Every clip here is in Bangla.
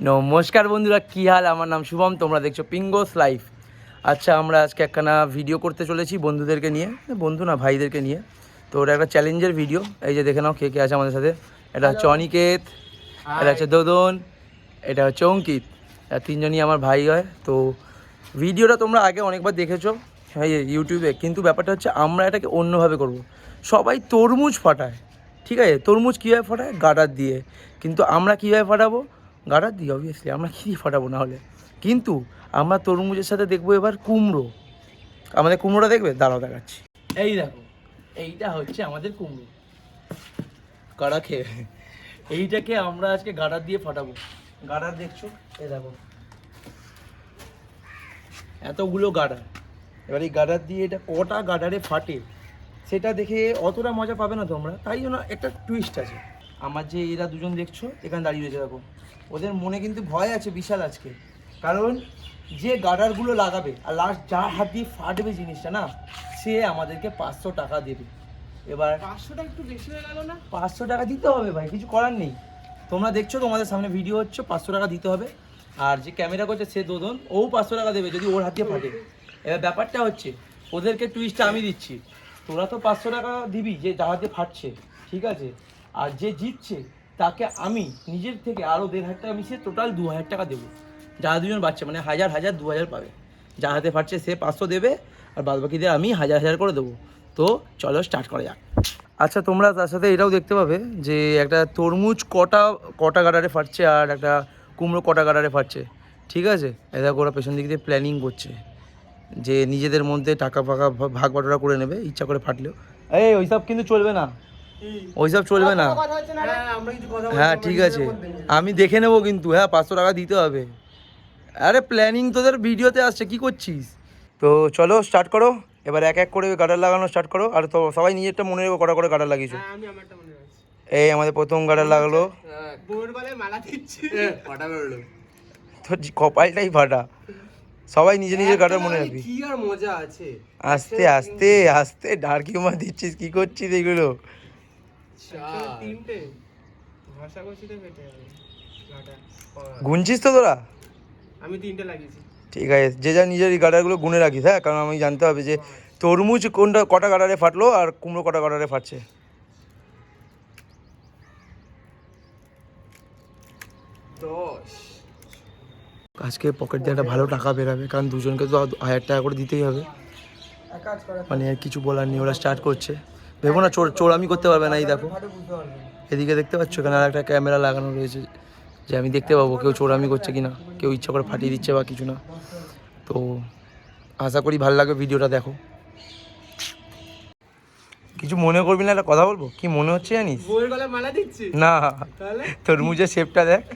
নমস্কার বন্ধুরা কী হাল? আমার নাম শুভম তোমরা দেখছ পিঙ্গোস লাইফ আচ্ছা আমরা আজকে একখানা ভিডিও করতে চলেছি বন্ধুদেরকে নিয়ে বন্ধু না ভাইদেরকে নিয়ে। তো ওটা একটা চ্যালেঞ্জের ভিডিও এই যে দেখে নাও কে কে আছে আমাদের সাথে। এটা হচ্ছে অনিকেত এটা হচ্ছে দোদন এটা হচ্ছে অঙ্কিত। তিনজনই আমার ভাই হয়। তো ভিডিওটা তোমরা আগে অনেকবার দেখেছ হ্যাঁ ইউটিউবে কিন্তু ব্যাপারটা হচ্ছে আমরা এটাকে অন্যভাবে করব। সবাই তরমুজ ফাটায় ঠিক আছে? তরমুজ কীভাবে ফাটায়? গাডার দিয়ে। কিন্তু আমরা কীভাবে ফাটাবো? গাডার দিয়ে অবভিয়াসলি আমরা কী ফাটাবো না হলে কিন্তু আমরা তরমুজের সাথে দেখব এবার কুমড়ো। আমাদের কুমড়োটা দেখবে? দাঁড়াও, দেখাচ্ছি। এই দেখো, এইটা হচ্ছে আমাদের কুমড়ো। গাড়া খেয়ে। এইটাকে আমরা আজকে গাডার দিয়ে ফাটাবো। গাডার দেখছ? এ দেখো। এতগুলো গাডার এবার এই গাডার দিয়ে এটা কটা গাডারে ফাটে, সেটা দেখে অতটা মজা পাবে না তোমরা। তাই জন্য একটা টুইস্ট আছে। আমার যে এরা দুজন দেখছ এখানে দাঁড়িয়ে রয়েছে দেখো। ওদের মনে কিন্তু ভয় আছে বিশাল আজকে। কারণ যে গাডারগুলো লাগাবে আর লাস্ট যার হাত দিয়ে ফাটবে জিনিসটা না সে আমাদেরকে পাঁচশো টাকা দেবে। এবার পাঁচশোটা একটু বেশি হয়ে গেল না? পাঁচশো টাকা দিতে হবে ভাই কিছু করার নেই। তোমরা দেখছ তোমাদের সামনে ভিডিও হচ্ছে পাঁচশো টাকা দিতে হবে। আর যে ক্যামেরা করছে সে দোদন ও পাঁচশো টাকা দেবে যদি ওর হাতে ফাটে। এবার ব্যাপারটা হচ্ছে ওদেরকে টুইস্টটা আমি দিচ্ছি। তোরা তো পাঁচশো টাকা দিবি যে যার হাতে ফাটছে ঠিক আছে? আর যে জিতছে তাকে আমি নিজের থেকে আরও দেড় হাজার টাকা মিশিয়ে টোটাল দু হাজার টাকা দেবো। যারা দুজন বাচ্চা মানে হাজার হাজার দু হাজার পাবে। যার হাতে ফাটছে সে পাঁচশো দেবে আর বাদ বাকিদের আমি হাজার হাজার করে দেবো। তো চলো স্টার্ট করা যাক। আচ্ছা তোমরা তার সাথে এটাও দেখতে পাবে যে একটা তরমুজ কটা কটা গাডারে ফাটছে আর একটা কুমড়ো কটা গাডারে ফাটছে। ঠিক আছে? এটা ওরা পেছন দিক দিয়ে প্ল্যানিং করছে। যে নিজেদের মধ্যে টাকা ফাঁকা ভাগ বাটোয়ারা করে নেবে ইচ্ছা করে ফাটলেও। এই ওইসব কিন্তু চলবে না। ওইসব চলবে না। হ্যাঁ আমরা কিছু কথা হ্যাঁ ঠিক আছে। আমি দেখে নেব কিন্তু হ্যাঁ পাঁচশো টাকা দিতে হবে। আরে প্ল্যানিং তোদের ভিডিওতে আসছে কি করছিস? তো চলো স্টার্ট করো। এবার এক এক করে গাডার লাগানো স্টার্ট করো। আর তো সবাই নিজেরটা মনে রেখো কটা করে গাডার লাগিয়েছো। হ্যাঁ আমি আমারটা মনে রাখছি। এই আমাদের প্রথম গাডার লাগল। বউয়ের গলায় মালা দিচ্ছি। ফাটা বেরোলো। তো কপালটাই ফাটা। সবাই নিজে নিজের গাডার মনে রাখবি। কি আর মজা আছে। আস্তে আস্তে আস্তে ডার্ক হিউমার দিচ্ছিস কি করছিস এগুলো? তিনটে। ভাষা কষিতে ফেটে যাবে গুনছিস তো তোরা? আমি তিনটে লাগিয়েছি। ঠিক আছে যে যা নিজের এই গাডারগুলো গুনে রাখিস হ্যাঁ? কারণ আমি জানতে হবে যে তরমুজ কোনটা কটা গাডারে ফাটলো আর কুমড়ো কটা গাডারে ফাটছে? আজকে পকেট দিয়ে একটা ভালো টাকা বেরাবে কারণ দুজনকে তো হাজার টাকা করে দিতেই হবে। এক কাজ করা। মানে আর কিছু বলার নেই ওরা স্টার্ট করছে। ভেবো না চোর চোর আমি করতে পারবে না এই দেখো। এদিকে দেখতে পাচ্ছ এখানে আর একটা ক্যামেরা লাগানো রয়েছে যে আমি দেখতে পাবো কেউ চোরামি করছে কি না কেউ ইচ্ছা করে ফাটিয়ে দিচ্ছে বা কিছু না। তো আশা করি ভালো লাগবে ভিডিওটা দেখো। কিছু মনে করবি না একটা কথা বলব? কি মনে হচ্ছে জানিস? না তরমুজের শেপটা দেখ।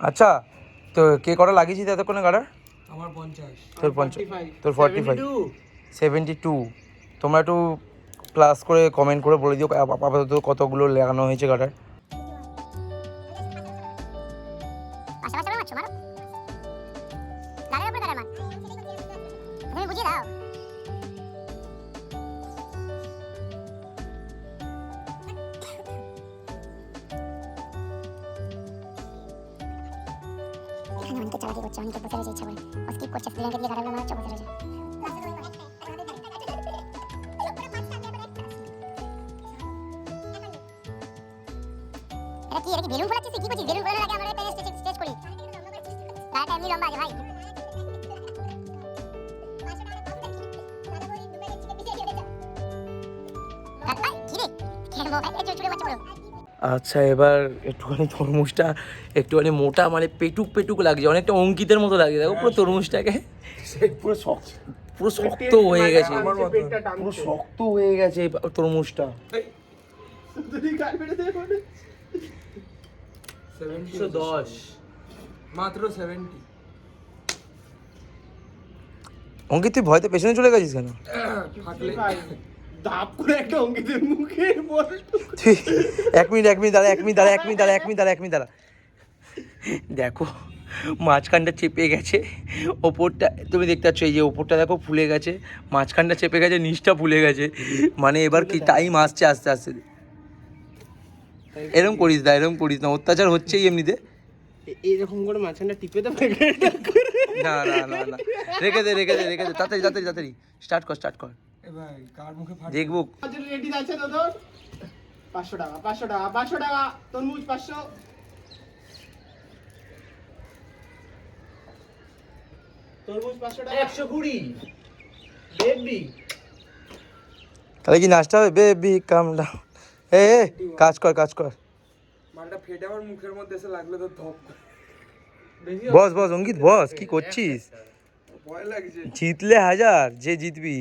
আচ্ছা তো কে কটা লাগিয়েছিস এতক্ষণে গাড়ার? আমার পঞ্চাশ। তোর পঞ্চাশ। তোর ফর্টি ফাইভ সেভেন্টি টু তোমরা একটু ক্লাস করে কমেন্ট করে বলে দিও আপ- আপাতত কতগুলো লাগানো হয়েছে গাটার পাশাপাশি মারো তুমি বুঝিয়ে দাও। অনেকে চালাকি করছে অনেকে বসে রয়েছে ইচ্ছা করে। ও স্কিপ করছে স্টুডেন্টকে দিয়ে গাড়িগুলো মারাচ্ছে বসে রয়েছে এটা কি এটা কি বেলুন ফোলাচ্ছিস কি করছিস? বেলুন ফোলানোর আগে আমরা একটা স্টেজ স্টেজ করি। গাড়িটা এমনি লম্বা আছে ভাই। ভাই, কি রে? কেন মোবাইল চুড়ে বাচ্চা বলো আচ্ছা এবার একটুখানি তরমুজটা একটুখানি মোটা মানে পেটুক পেটুক লাগছে অনেকটা অঙ্কিতের মতো লাগছে দেখো পুরো তরমুজটাকে। পুরো শক্ত। পুরো শক্ত হয়ে গেছে। পুরো শক্ত হয়ে গেছে তরমুজটা। মানে মাত্র সেভেন্টি। অঙ্কিত তুই ভয়তে পেছনে চলে গেছিস কেন? দাপ করে একটা অঙ্কিতের মুখে বল এক মিনিট এক মিনিট দাঁড়া এক মিনিট দাঁড়া এক মিনিট দাঁড়া এক মিনিট দাঁড়া এক মিনিট দাঁড়া। দেখো মাঝখানটা চেপে গেছে ওপরটা তুমি দেখতে পাচ্ছ এই যে ওপরটা দেখো ফুলে গেছে মাঝখানটা চেপে গেছে নিচটা ফুলে গেছে। মানে এবার কি টাইম আসছে আস্তে আস্তে এরম করিস না এরম করিস না অত্যাচার হচ্ছেই এমনিতে। এ- এইরকম করে মাঝখানটা টিপে দেবে না না না না। রেখে দে রেখে দে রেখে দে তাড়াতাড়ি তাড়াতাড়ি তাড়াতাড়ি। স্টার্ট কর স্টার্ট কর। দেখব রেডি আছে তোর? পাঁচশো টাকা পাঁচশো টাকা পাঁচশো টাকা। তরমুজ পাঁচশো। তরমুজ পাঁচশো টাকা। একশো কুড়ি। বেবি। তাহলে কি নাচটা হবে? বেবি কাম ডাউন। এ এ, কাজ কর কাজ কর। মালটা ফেটে আমার মুখের মধ্যে এসে লাগলে তো ধপ। বস বস অঙ্কিত বস কি করছিস? ভয় লাগছে। জিতলে হাজার যে জিতবি।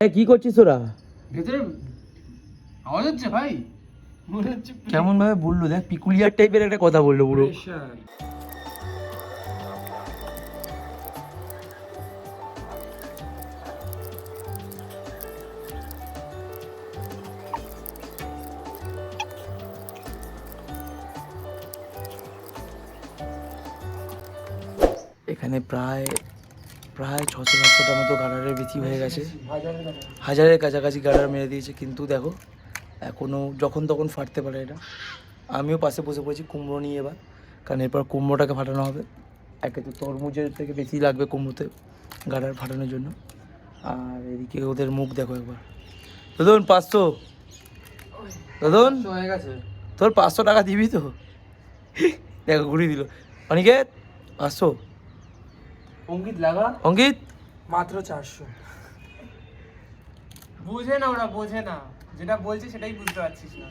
কি করছিস ওরা ভেতরে আওয়াজ হচ্ছে ভাই? মনে কেমন ভাবে বলল দেখ পিকুলিয়ার টাইপের একটা কথা বলল পুরো। এখানে প্রায় প্রায় ছশো সাতশোটার মতো গাডারের বেশি হয়ে গেছে। হাজারের কাছাকাছি গাডার মেরে দিয়েছে কিন্তু দেখো এখনও যখন তখন ফাটতে পারে এটা। আমিও পাশে বসে পড়েছি কুমড়ো নিয়ে এবার কারণ এরপর কুমড়োটাকে ফাটানো হবে। একে তো তরমুজের থেকে বেশি লাগবে কুমড়োতে গাডার ফাটানোর জন্য। আর এদিকে ওদের মুখ দেখো একবার। দাদন পাঁচশো। দাদন হয়ে গেছে। তোর পাঁচশো টাকা দিবি তো? দেখো ঘুরিয়ে দিল। অনিকেত পাঁচশো। অঙ্কিত লাগা? অঙ্কিত? মাত্র চারশো। বুঝে না ওরা বোঝে না। যেটা বলছে সেটাই বুঝতে পারছিস না।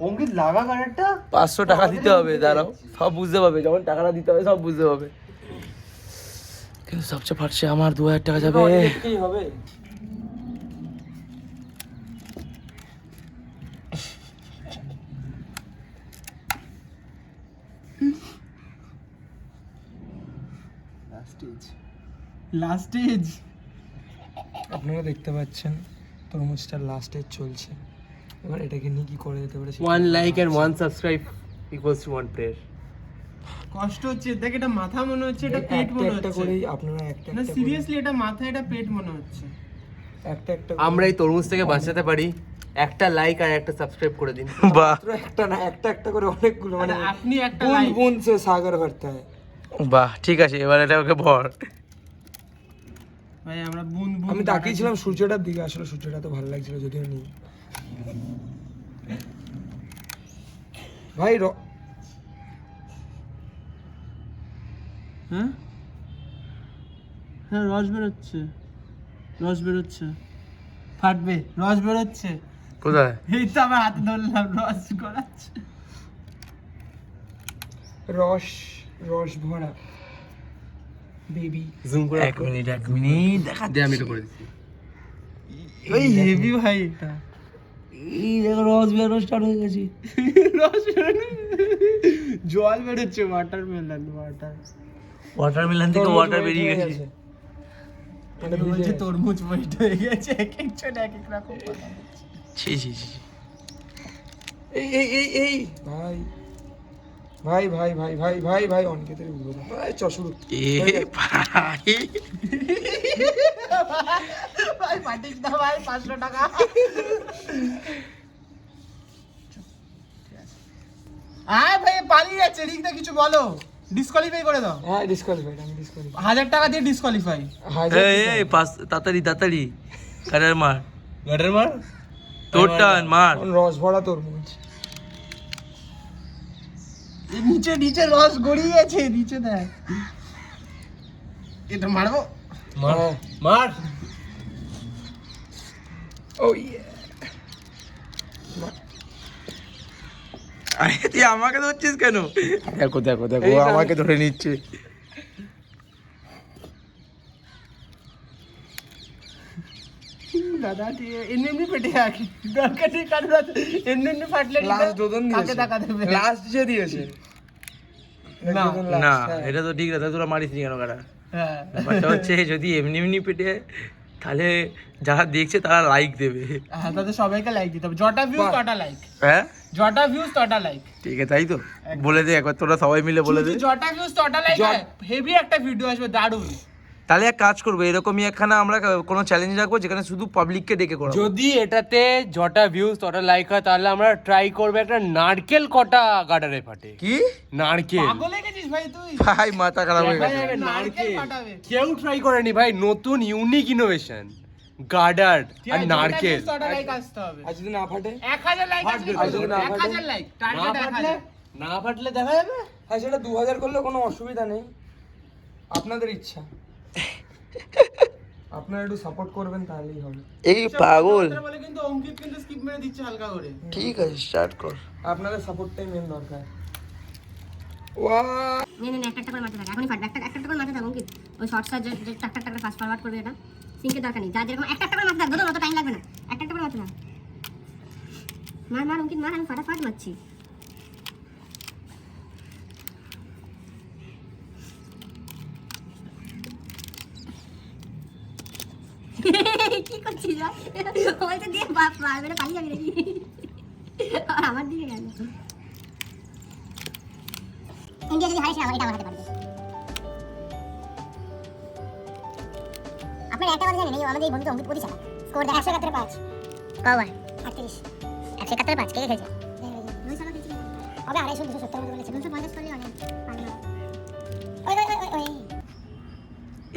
অঙ্কিত লাগা কারেন্টটা পাঁচশো টাকা দিতে হবে দাঁড়াও। সব বুঝতে পারবে যখন টাকাটা দিতে হবে সব বুঝতে পারবে। কিন্তু সবচেয়ে ফাটছে আমার দু হাজার টাকা যাবে। হবে। লাস্ট স্টেজ আপনারা দেখতে পাচ্ছেন তরমুজটা লাস্ট এজ চলছে। এবার এটাকে নিয়ে কি করে যেতে পারে one like and one subscribe equals to one prayer কষ্ট হচ্ছে দেখ এটা মাথা মনে হচ্ছে এটা পেট একটা মনে একটা হচ্ছে। করেই আপনারা একটা না একটা সিরিয়াসলি এটা মাথা এটা পেট মনে হচ্ছে। একটা একটা আমরা এই তরমুজ থেকে বাঁচাতে পারি। একটা লাইক আর একটা সাবস্ক্রাইব করে দিন। বাহ। মাত্র একটা না একটা একটা করে অনেকগুলো মানে মানে আপনি একটা লাইক বুন সে সাগর ভরতা হয়। বাহ ঠিক আছে এবার এটা ওকে ভর। ভাই আমরা বুন বুন আমি তাকিয়েছিলাম সূর্যটার দিকে আসলে সূর্যটা তো ভালো লাগছিল যদিও নেই। ভাই হ্যাঁ? হ্যাঁ রস বেরোচ্ছে। রস বেরোচ্ছে। ফাটবে রস বেরোচ্ছে। কোথায়? এই তো আমার হাতে ধরলাম রস গড়াচ্ছে। রস রস ভরা। বেবি জুম করে এক মিনিট এক মিনিট দেখা দে আমি এটা করে দিচ্ছি। ওই হেভি ভাই এটা। এই দেখো রস বেরো স্টার্ট হয়ে গেছে। রস জল বেরোচ্ছে ওয়াটার মেলন ওয়াটার ওয়াটারমেলন থেকে ওয়াটার বেরিয়ে গেছে। বলছে তরমুজ ওয়েট হয়ে গেছে এক একজন এক এক রকম ছি ছি ছি। এই এই এই এই। ভাই। ভাই ভাই ভাই ভাই ভাই ভাই অনিকেতের উদ্বোধন ভাই চ শুরু। এ ভাই। ভাই না ভাই পাঁচশো টাকা। আয় ভাই পালিয়ে যাচ্ছে রিকদা কিছু বলো। ডিসকোয়ালিফাই করে দাও। হ্যাঁ ডিসকোয়ালিফাইড আমি ডিসকোয়ালিফাইড হাজার টাকা দিয়ে ডিসকোয়ালিফাই এই এই পাস তাড়াতাড়ি তাড়াতাড়ি। কাটার মার। গাডার মার? তোর টান মার। রস ভরা তরমুজ। নিচে নিচে রস গড়িয়েছে নিচে দেখ। এটা মারবো? মার মার। ও আরে তুই আমাকে ধরছিস কেন? দেখো দেখো দেখো। আমাকে ধরে নিচ্ছে। দাদা ঠিক এমনি এমনি পেটে রাখি দরকার নেই কারণ এমনি এমনি ফাটলে লাস্ট দোদন দিয়েছে। টাকা দেবে? লাস্ট যে দিয়েছে। না, না হ্যাঁ। এটা তো ঠিক আছে তোরা মারিস নি কেন কারা হ্যাঁ। ব্যাপারটা হচ্ছে যদি এমনি এমনি পেটে তাহলে যারা দেখছে তারা লাইক দেবে। হ্যাঁ তাদের সবাইকে লাইক দিতে হবে। জটা ভিউজ তটা লাইক হ্যাঁ? জটা ভিউজ তটা লাইক ঠিক আছে তাই তো? বলে দে একবার তোরা সবাই মিলে বলে দে। জটা ভিউজ তটা লাইক হেভি একটা ভিডিও আসবে দারুণ। তাহলে এক কাজ করব এরকমই একখানা আমরা কোনো চ্যালেঞ্জ রাখব যেখানে শুধু পাবলিককে ডেকে করাবো। যদি এটাতে যটা ভিউজ তটা লাইক হয় তাহলে আমরা ট্রাই করব একটা নারকেল কটা গার্ডারে ফাটে। কি? নারকেল। ভাই মাথা খারাপ হয়ে গেছে। নারকেল কেউ ট্রাই করেনি ভাই নতুন ইউনিক ইনোভেশন গার্ডার আর নারকেল views তটা লাইক আসতে হবে। আর যদি না ফাটে? লাইক আসবে। না লাইক টার্গেট ফাটলে? হাজার। না ফাটলে দেখা যাবে? হ্যাঁ সেটা দু হাজার করলে কোনো অসুবিধা নেই। আপনাদের ইচ্ছা। আপনারা একটু সাপোর্ট করবেন তাহলেই হবে। এই পাগল। বলে কিন্তু অঙ্কিত কিন্তু স্কিপ মেরে দিচ্ছে হালকা করে। ঠিক আছে স্টার্ট কর। আপনাদের সাপোর্টটাই মেন দরকার। ওয়া নে নে নে, একটা একটা করে মারতে থাক। এখনই ফাটবে একটা একটা করে মারতে থাক অঙ্কিত। ওই শর্টসটা যে যে টাক টাক টাক ফাস্ট ফরওয়ার্ড করবে এটা সিঙ্কের দরকার নেই। যা যেরকম একটা একটা করে মারতে থাক। দুটো অত টাইম লাগবে না। একটা একটা করে মারতে থাক। মার মার অঙ্কিত মার আমি ফাটাফাট মারছি কি করছিস ওই তো দিয়ে বাপ না পালিয়ে যাবি নাকি? আর আমার দিকে গেল। ইন্ডিয়া যদি হারে সে আমার এটা আমার হাতে পারবে আপনার একটা কথা জানেন এই আমাদের এই বন্ধু অঙ্কিত প্রতি চালা স্কোর দেখা একশো একাত্তর পাঁচ। কবার আটত্রিশ। একশো একাত্তর পাঁচ কে কে খেলছে? হবে আড়াইশো দুশো সত্তর মতো বলেছে। দুশো পঞ্চাশ করলে অনেক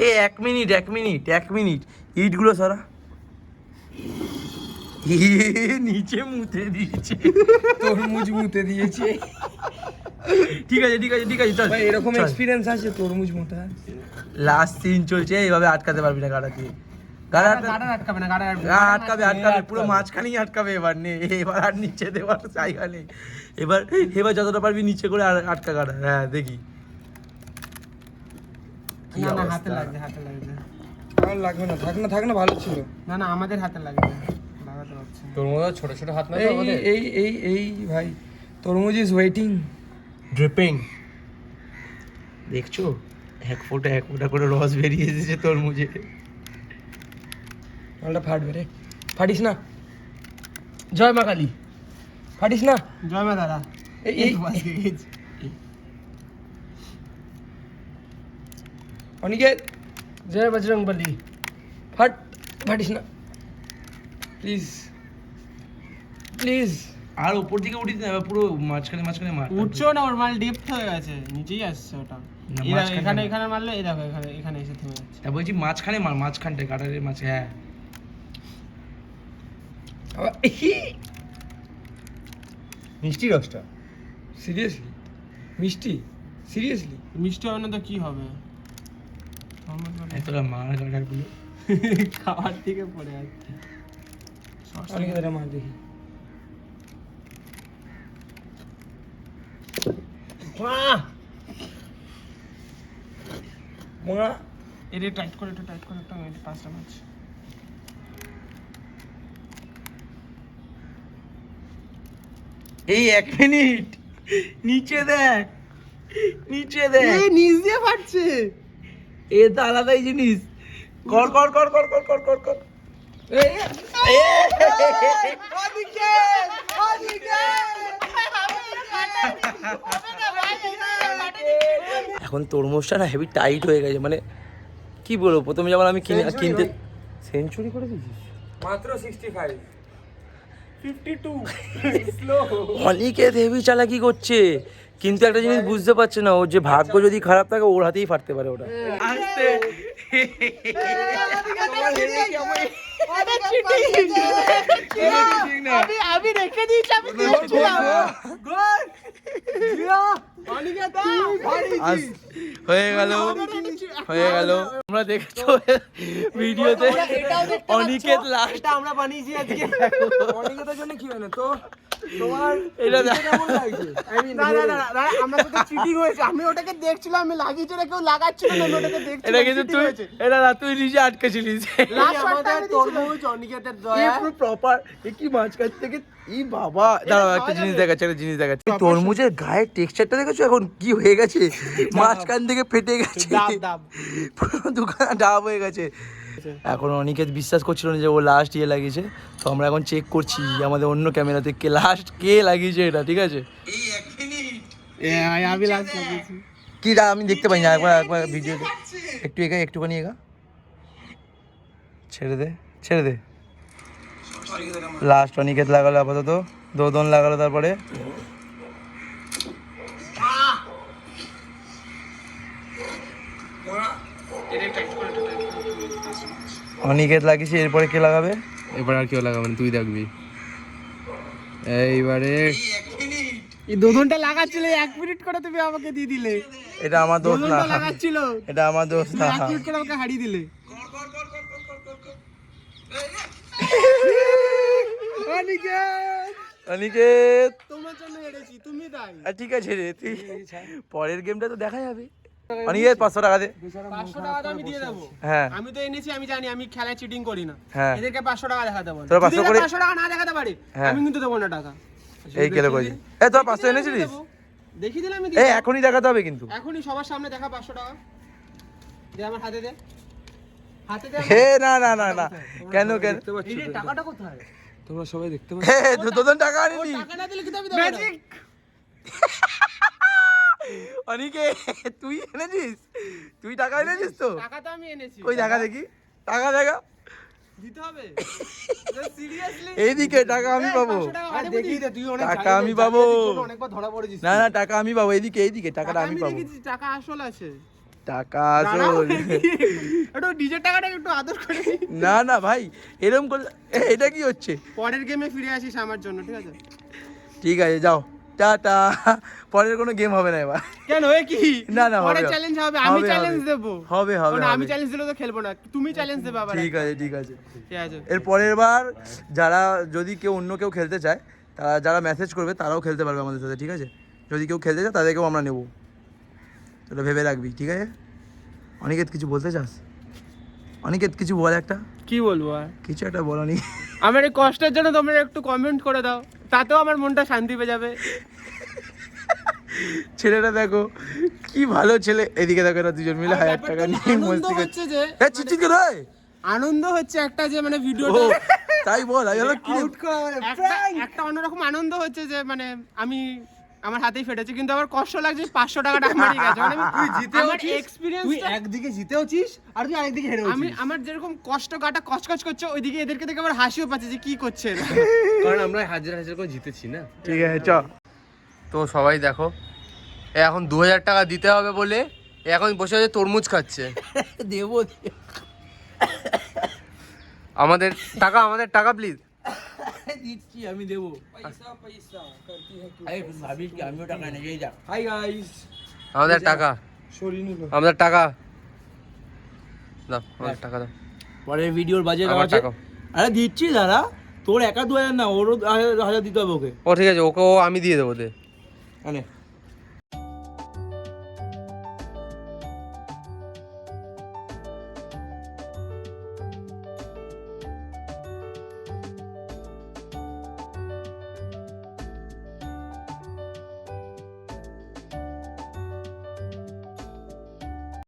এ এক মিনিট এক মিনিট এক মিনিট। ইটগুলো সরা। নিচে মুতে দিয়েছে। তরমুজ মুতে দিয়েছে। ঠিক আছে ঠিক আছে ঠিক আছে চল। এরকম এক্সপিরিয়েন্স আছে তরমুজ মোটা? লাস্ট সিন চলছে এইভাবে আটকাতে পারবি না গাড়া দিয়ে গাড়া আটকাবে না গাড়া আটকাবে। আটকাবে পুরো মাঝখানেই আটকাবে এবার নে এবার আর নিচে দেওয়ার জায়গা নেই। এবার এবার যতটা পারবি নিচে করে আর আটকা গাড়া। হ্যাঁ দেখি। না না হাতে আমার লাগবে না থাক না থাক না ভালো ছিল। না না আমাদের হাতে না। তোর মতো ছোট ছোট হাত না এই এই এই এই ভাই তরমুজ ইজ ওয়েটিং ড্রিপিং দেখছ? এক ফোঁটা এক ফোঁটা করে রস বেরিয়ে এসেছে তোর মুজে মালটা ফাটবে রে। ফাটিস না। জয় মা কালী। ফাটিস না। জয় মা দাদা। এই। অনিকেত জয় বজরং বলি ফাট ফাটিস না। প্লিজ প্লিজ আর উপর দিকে উঠিস না পুরো মাঝখানে মাঝখানে মার। উঠছেও না ওর মাল ডিপথ হয়ে গেছে নিচেই আসছে ওটা। এখানে এখানে মারলে এই দেখো এখানে এখানে এসে থেমে যাচ্ছে। তা বলছি মাঝখানে মার মাঝখানটা গাটারের মাঝে হ্যাঁ। মিষ্টি রসটা? সিরিয়াসলি মিষ্টি? সিরিয়াসলি মিষ্টি হবে না তো কি হবে? এতটা মার গাটারগুলো খাবার থেকে পড়ে যাচ্ছে। অনিকেত এটা মার দেখি মা এটা টাইট করে একটু টাইট করে একটু এটা পাঁচটা মাছ এই এক মিনিট। নিচে দেখ। নিচে দেখ। নিচ দিয়ে ফাটছে। এ তো আলাদাই জিনিস। কর কর কর কর কর কর কর কর। এখন তরমুজটা না হেভি টাইট হয়ে গেছে মানে কি বলব প্রথমে যখন আমি কিনে কিনতে? সেঞ্চুরি করে দিয়েছিস? মাত্র সিক্সটি ফাইভ অনিকেত হেভি চালাকি করছে। কিন্তু একটা জিনিস বুঝতে পারছে না ওর যে ভাগ্য যদি খারাপ থাকে ওর হাতেই ফাটতে পারে ওটা। আমি আমি রেখে দিয়েছি আমি হয়ে গেল হয়ে গেল। দেখেছ ভিডিওতে অনিকেত লাস্ট আমরা বানিয়েছি আজকে। অনিকেতের জন্য কি হয় না তো তোমার এটা দেখ। না। না না না, না আমার সাথে চিটিং হয়েছে। আমি ওটাকে দেখছিলাম আমি লাগিয়েছি না কেউ লাগাচ্ছিল না ওটাকে দেখছিলাম এটা কিন্তু তুই এটা না তুই নিজে আটকেছিলিস। Last shotটা আমি দিয়েছিলাম। এ পুরো প্রপার কি মাঝখান থেকে? ই বাবা। দাঁড়াও একটা জিনিস দেখাচ্ছে একটা জিনিস দেখাচ্ছে। তরমুজের গায়ের টেক্সচারটা দেখেছ এখন? কি হয়ে গেছে? মাঝখান থেকে ফেটে গেছে। ডাব ডাব পুরো দোকান ডাব হয়ে গেছে। এখন অনিকেত বিশ্বাস করছিল না যে ও লাস্ট ইয়ে লাগিয়েছে। তো আমরা এখন চেক করছি আমাদের অন্য ক্যামেরাতে কে লাস্ট কে লাগিয়েছে এটা ঠিক আছে? আমি লাস্ট লাগিয়েছি। কি রা- আমি দেখতে পাই না একবার একবার ভিডিও একটু এগা একটুখানি এগা। ছেড়ে দে ছেড়ে দে। লাস্ট অনিকেত লাগালো আপাতত দোদন লাগালো তারপরে। অনিকেত লাগিয়েছে এরপরে কে লাগাবে? এবার আর কেউ লাগাবেন তুই দেখবি। এইবারে এই দুধনটা লাগাচ্ছিল এক মিনিট করে তুমি আমাকে দিয়ে দিলে। এটা আমার দোষ না। লাগাচ্ছিল। এটা আমার দোষ না। এক মিনিট করে আমাকে হারিয়ে দিলে। অনিকেত, অনিকেত! তোমার জন্য হেরেছি তুমি তাই ঠিক আছে রে তুই পরের গেমটা তো দেখা যাবে। টাকা দে পাঁচশো টাকা আমি দিয়ে দেবো। হ্যাঁ। আমি তো এনেছি আমি জানি আমি খেলায় চিটিং করি না। হ্যাঁ। এদেরকে পাঁচশো টাকা দেখাতে বল। তোরা 500 করে- পাঁচশো টাকা না দেখাতে পারি হ্যাঁ। আমি কিন্তু দেবো না টাকা। এই কেলে করেছি এ তোর পাঁচশো এনেছিলিস? দেবো। দেখিয়ে দিলে আমি এই এখনই দেখাতে হবে কিন্তু। এখনই সবার সামনে দেখা পাঁচশো টাকা। দে আমার হাতে দে। হাতে দে হে না না না না। কেন কেন? এই টাকাটা কোথায়? তোমরা সবাই দেখতে পাচ্ছ হে দুজন টাকা আনিনি। টাকা না দিলে দেবো না। অনিকে তুই এনেছিস? তুই টাকা এনেছিস তো? টাকা তো আমি এনেছি। ওই টাকা? দেখি। টাকা দেখা। দিতে হবে? সিরিয়াসলি এইদিকে টাকা আমি পাবো। দেখি তুই অনেক টাকা আমি পাবো। অনেকবার ধরা পড়েছিস। না না টাকা আমি পাবো। এইদিকে এইদিকে টাকাটা আমি পাবো। টাকা আসল আছে। টাকা আসল। একটু নিজের টাকাটা একটু আদর করে নি। না না ভাই এরকম করলে এটা কি হচ্ছে? পরের গেমে ফিরে আসিস আমার জন্য ঠিক আছে? ঠিক আছে যাও। টাটা। পরের কোনো গেম হবে না এবার। কেন? এ কি? না, না, হবে। চ্যালেঞ্জ হবে আমি চ্যালেঞ্জ। দেব। হবে, হবে, না আমি চ্যালেঞ্জ দিলে তো খেলব না। তুমি চ্যালেঞ্জ দেবে আবার ঠিক আছে ঠিক আছে। ঠিক আছে। এর পরের বার যারা যদি কেউ অন্য কেউ খেলতে চায় তারা যারা মেসেজ করবে তারাও খেলতে পারবে আমাদের সাথে ঠিক আছে? যদি কেউ খেলতে চায় তাদেরকেও আমরা নেব। তোটা ভেবে রাখবি ঠিক আছে? অনিকেত কিছু বলতে চাস? অনিকেত কিছু বল একটা। কি বলব আর? কিছু একটা বল অনিক। আমার এই কষ্টের জন্য তোমরা একটু কমেন্ট করে দাও। তাতেও আমার মনটা শান্তি পেয়ে যাবে। ছেলেটা দেখো কি ভালো ছেলে। এদিকে দেখো এরা দুজন মিলে হাজার টাকা নিয়ে আনন্দ মস্তি হচ্ছে যে এ চিচিত কেন রে? আনন্দ হচ্ছে একটা যে মানে ভিডিওটা তাই বল আমি হলো কি একটা একটা অন্যরকম আনন্দ হচ্ছে যে মানে আমি আমার হাতেই ফেটেছে কিন্তু আমার কষ্ট লাগছে পাঁচশো টাকাটা আমারই গেছে। মানে আমি আমার এক্সপিরিয়েন্স একদিকে জিতেওছিস আর তুই আরেকদিকে হেরে আমি আমার যেরকম কষ্ট কাটা কচকচ করছে ওইদিকে এদেরকে দেখে আবার হাসিও পাচ্ছে যে কি করছে কারণ আমরা হাজার হাজার করে জিতেছি না। ঠিক আছে চ। তো সবাই দেখো এ এখন দু হাজার টাকা দিতে হবে বলে এ এখন বসে আছে তরমুজ খাচ্ছে। দেবো। আমাদের টাকা আমাদের টাকা প্লিজ দিচ্ছি আমি দেবো। ভাবিস কি আমিও টাকা নেই যা। হাই গাইস আমাদের টাকা। সরি নিল। আমাদের টাকা। দাও আমাদের টাকা দাও। পরের ভিডিওর বাজেট আমার টাকা। আরে দিচ্ছি দাদা। তোর একা দু হাজার না ওরও হাজার দিতে হবে ওকে। ও ঠিক আছে ওকে ও আমি দিয়ে দেবো দে। আনে।